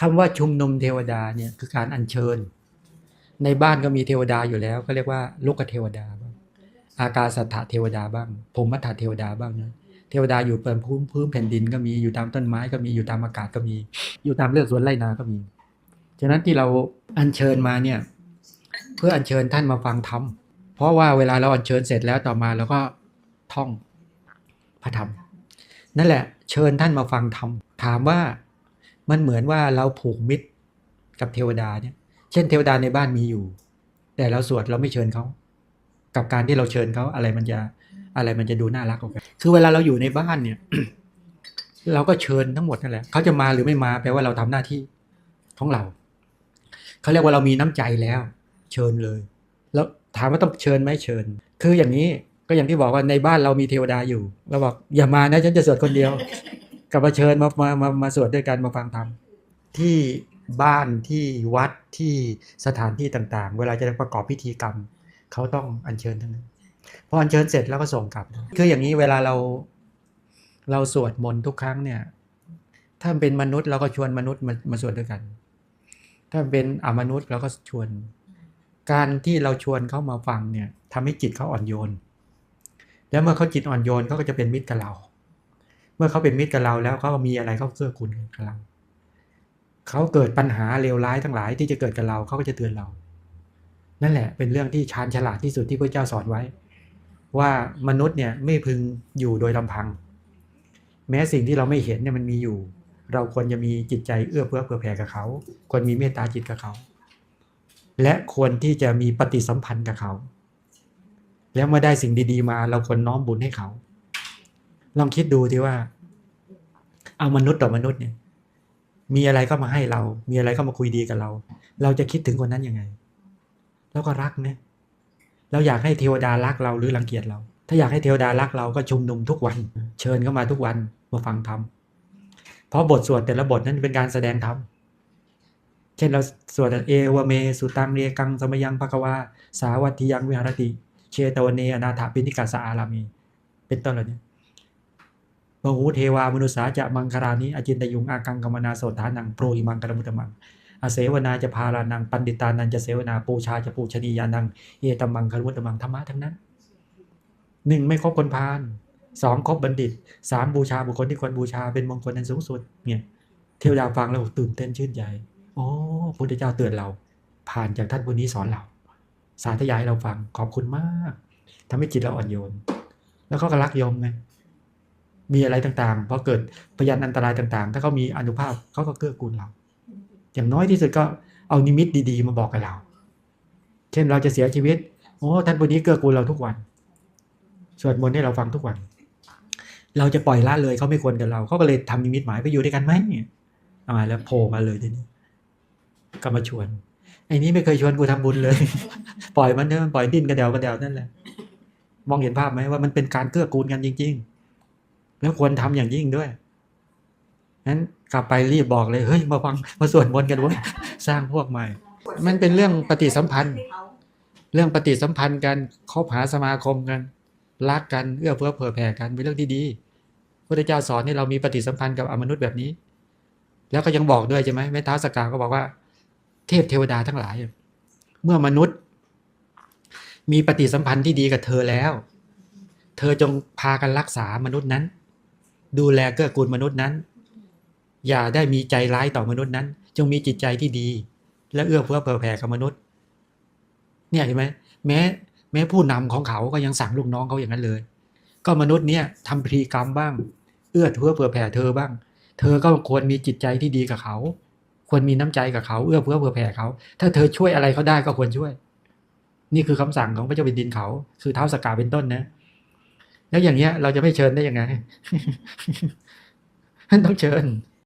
คำว่าชุมนุมเทวดาเนี่ยคือการอัญเชิญ ในบ้านก็มีเทวดาอยู่แล้ว ก็เรียกว่าลูกเทวดาบ้างอากาสัทธเทวดาบ้างพรหมทัตเทวดาบ้างนะเทวดาอยู่บนพื้นพื้นแผ่นดินก็มีอยู่ตามต้นไม้ก็มีอยู่ตามอากาศก็มี อยู่ตามเลือกสวนไร่นาก็มี ฉะนั้นที่เราอัญเชิญมาเนี่ยเพื่ออัญเชิญท่านมาฟังธรรมเพราะว่าเวลาเราอัญเชิญเสร็จแล้วต่อมาเราก็ท่องพระธรรม นั่นแหละเชิญท่านมาฟังธรรมถามว่า มันเหมือนว่าเราผูกมิตรกับเทวดาเนี่ย เช่น เทวดาในบ้านมีอยู่ แต่เราสวดเราไม่เชิญเขา กับการที่เราเชิญเขาอะไรมันจะอะไรมันจะดูน่ารักกว่ากันคือเวลาเราอยู่ในบ้านเนี่ย เราก็เชิญทั้งหมดนั่นแหละเขาจะมาหรือไม่มาแปลว่าเราทำหน้าที่ของเราเขาเรียกว่าเรามีน้ำใจแล้ว เชิญเลย แล้วถามว่าต้องเชิญไหมเชิญ คืออย่างนี้ก็อย่างที่บอกว่าในบ้านเรามีเทวดาอยู่เราบอกอย่ามานะฉันจะสวดคนเดียว กลับมาเชิญมามามามาสวดด้วยกันมาฟังธรรมที่บ้านที่วัดที่สถานที่ต่างๆ เวลาจะประกอบพิธีกรรมเขาต้องอัญเชิญทั้งนั้นพออัญเชิญเสร็จแล้วก็ส่งกลับ คืออย่างนี้เวลาเราเราสวดมนต์ทุกครั้งเนี่ย ถ้าเป็นมนุษย์เราก็ชวนมนุษย์มามาสวดด้วยกัน ถ้าเป็นอมนุษย์เราก็ชวน การที่เราชวนเขามาฟังเนี่ยทำให้จิตเขาอ่อนโยน แล้วเมื่อเขาจิตอ่อนโยนเขาก็จะเป็นมิตรกับเรา มื่อเขาเป็นมิตรกับเราแล้วเขามีอะไรเขาเกื้อกูลกับเราเขาเกิดปัญหาเลวร้ายทั้งหลายที่จะเกิดกับเราเขาก็จะเตือนเรา นั่นแหละเป็นเรื่องที่ชาญฉลาดที่สุดที่พระเจ้าสอนไว้ ว่ามนุษย์เนี่ยไม่พึงอยู่โดยลำพัง แม้สิ่งที่เราไม่เห็นเนี่ยมันมีอยู่ เราควรจะมีจิตใจเอื้อเฟื้อเผื่อแผ่กับเขา ควรมีเมตตาจิตกับเขา และควรที่จะมีปฏิสัมพันธ์กับเขา แล้วเมื่อได้สิ่งดี ๆ มาเราควรน้อมบุญให้เขา ลองคิดดูทีว่า เอามนุษย์ต่อมนุษย์เนี่ย มีอะไรก็มาให้เรา มีอะไรก็มาคุยดีกับเรา เราจะคิดถึงคนนั้นยังไง แล้วก็รักเนี่ยเราอยากให้เทวดารักเราหรือรังเกียจเรา ถ้าอยากให้เทวดารักเราก็ชุมนุมทุกวัน เชิญเข้ามาทุกวันมาฟังธรรมเพราะบทสวดแต่ละบทนั้นเป็นการแสดงธรรมเช่นเราสวดเอวเม สุตังเรกังสมยังภควาสาวัตถิยังวิหารติ เชตวเนอนาถาปิณิกาสาอารามี เป็นต้นเหล่านี้ บหูเทวามนุษสาจะมังคารานิอจินตยุงอากังกมนาโสธานังโปรหิมังกรมุตมังอาเสวนาจะพารานังปันดิตานันจะเสวนาปูชาจะปูชนียานังเอตมังคารมุตมังธรรมะทั้งนั้นหนึ่งไม่คบคนพาลสองคบบัณฑิตสามบูชาบุคคลที่ควรบูชาเป็นมงคลอันสูงสุดเนี่ยเทวดาฟังแล้วตื่นเต้นชื่นใจโอ้พระพุทธเจ้าเตือนเรา ผ่านจากท่านผู้นี้สอนเรา สาธยายเราฟังขอบคุณมากทำให้จิตเราอ่อนโยน แล้วเขาก็รักยมไง มีอะไรต่างๆพอเกิดพยานอันตรายต่างๆ ถ้าเขามีอนุภาพเขาก็เกื้อกูลเรา อย่างน้อยที่สุดก็เอานิมิตดีๆ มาบอกกับเรา เช่นเราจะเสียชีวิตโอ้ท่านผู้นี้เกื้อกูลเราทุกวันสวดมนต์ให้เราฟังทุกวัน เราจะปล่อยละเลยเขาไม่ควรกับเราเขาก็เลยทำนิมิตหมายไปอยู่ด้วยกันไหมเอามาแล้วโผล่มาเลยทีนี้ก็มาชวนไอ้นี้ไม่เคยชวนกูทำบุญเลย ปล่อยมันเถอะมันปล่อยดิ้นกระเดวกระเดวนั่นแหละ มองเห็นภาพไหมว่ามันเป็นการเกื้อกูลกันจริง ๆ แล้วควรทำอย่างยิ่งด้วยนั้นกลับไปรีบบอกเลยเฮ้ยมาฟังมาสวดมนต์กันเวะสร้างพวกใหม่ มันเป็นเรื่องปฏิสัมพันธ์ เรื่องปฏิสัมพันธ์กันคบหาสมาคมกันรักกันเอื้อเฟื้อเผื่อแผ่กันเป็นเรื่องที่ดีพระเจ้าสอนให้เรามีปฏิสัมพันธ์กับอมนุษย์แบบนี้ แล้วก็ยังบอกด้วยใช่ไหมแม่ท้าวสกาก็บอกว่า เทพเทวดาทั้งหลาย เมื่อมนุษย์ มีปฏิสัมพันธ์ที่ดีกับเธอแล้ว เธอจงพากันรักษามนุษย์นั้น ดูแลเกื้อกูลมนุษย์นั้น อย่าได้มีใจร้ายต่อมนุษย์นั้น จงมีจิตใจที่ดี และเอื้อเฟื้อเผื่อแผ่กับมนุษย์ เนี่ยเห็นไหมแม้ แม้ผู้นำของเขาก็ยังสั่งลูกน้องเขาอย่างนั้นเลย ก็มนุษย์เนี่ยทำพิธีกรรมบ้าง เอื้อเฟื้อเผื่อแผ่เธอบ้าง เธอก็ควรมีจิตใจที่ดีกับเขา ควรมีน้ำใจกับเขาเอื้อเฟื้อเผื่อแผ่เขา ถ้าเธอช่วยอะไรเขาได้ก็ควรช่วย นี่คือคำสั่งของพระเจ้าแผ่นดินเขา คือเท้าสกาเป็นต้นนะ แล้วอย่างเงี้ย เราจะไม่เชิญได้ยังไงต้องเชิญ